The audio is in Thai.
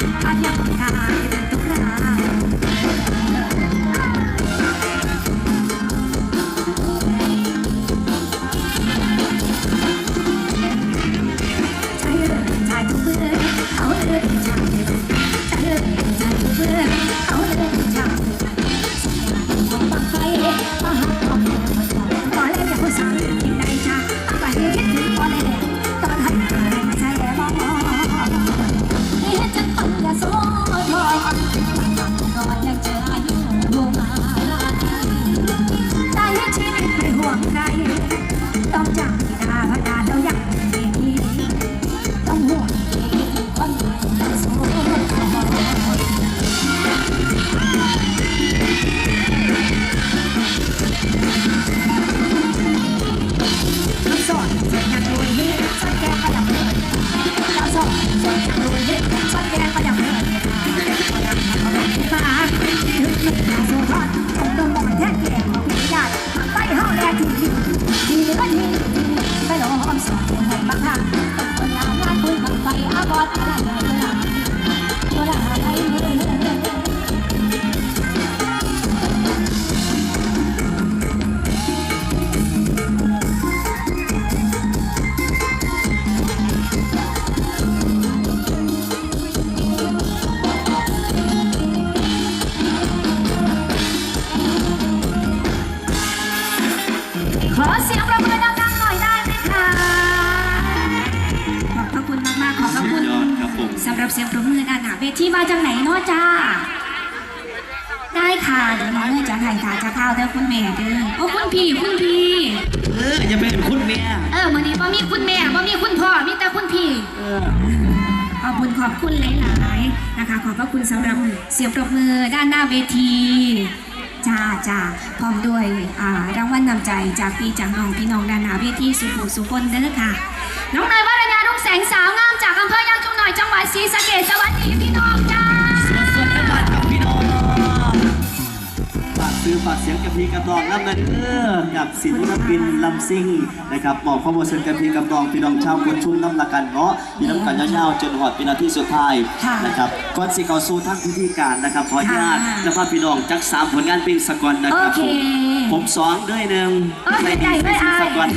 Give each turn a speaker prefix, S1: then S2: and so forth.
S1: Gracias. ขอเสียงประมือ
S2: ผม
S1: สำหรับเสียงประมือด้านหน้าเวทีมาจากไหนเนาะจ้า ได้ค่ะเดี๋ยวน้องเนยจะถ่ายถ่ายจะเข้าเด้อคุณแม่เด้อโอ้คุณพี่คุณพี่
S2: เอออย่าเป็นคุณเมีย
S1: เออวันนี้พ่มีคุณแม่พ่มีคุณพ่อมีแต่คุณพี่
S2: เออ
S1: ขอบคุณขอบคุณหลายๆนะคะ ขอบพระคุณสำหรับเสียงปรบมือด้านหน้าเวทีจ้าจ้าพร้อมด้วยอ่ารางวัลนำใจจากพี่จากน้องพี่น้องด้านหน้าเวทีสุภูสุคนเด้อค่ะ
S2: อฝากเสียงกับพี่กับน้องน้ำเงินเออกับศิลปินลำซิ่งนะครับบอกข้อมูลเชิญกับพี่กับน้องพี่น้องชาวคนชุ่มน้ำละกันเนาะมีน้ำกันยาวๆจนหอดปีนาทีสุดท้าย
S1: ค่ะ
S2: นะครับก่อนสิเข้าสู่ทั้งพิธีการนะครับขออนุญาต
S1: ค่ะ
S2: นภาพพี่น้องจักสามผลงานเพลงสกอนนะครับ
S1: โอเค
S2: ผมผมสองด้วยหนึ่ง
S1: เออ
S2: ใน
S1: ใหญ่
S2: ดี
S1: ไม่อาย
S2: สกอน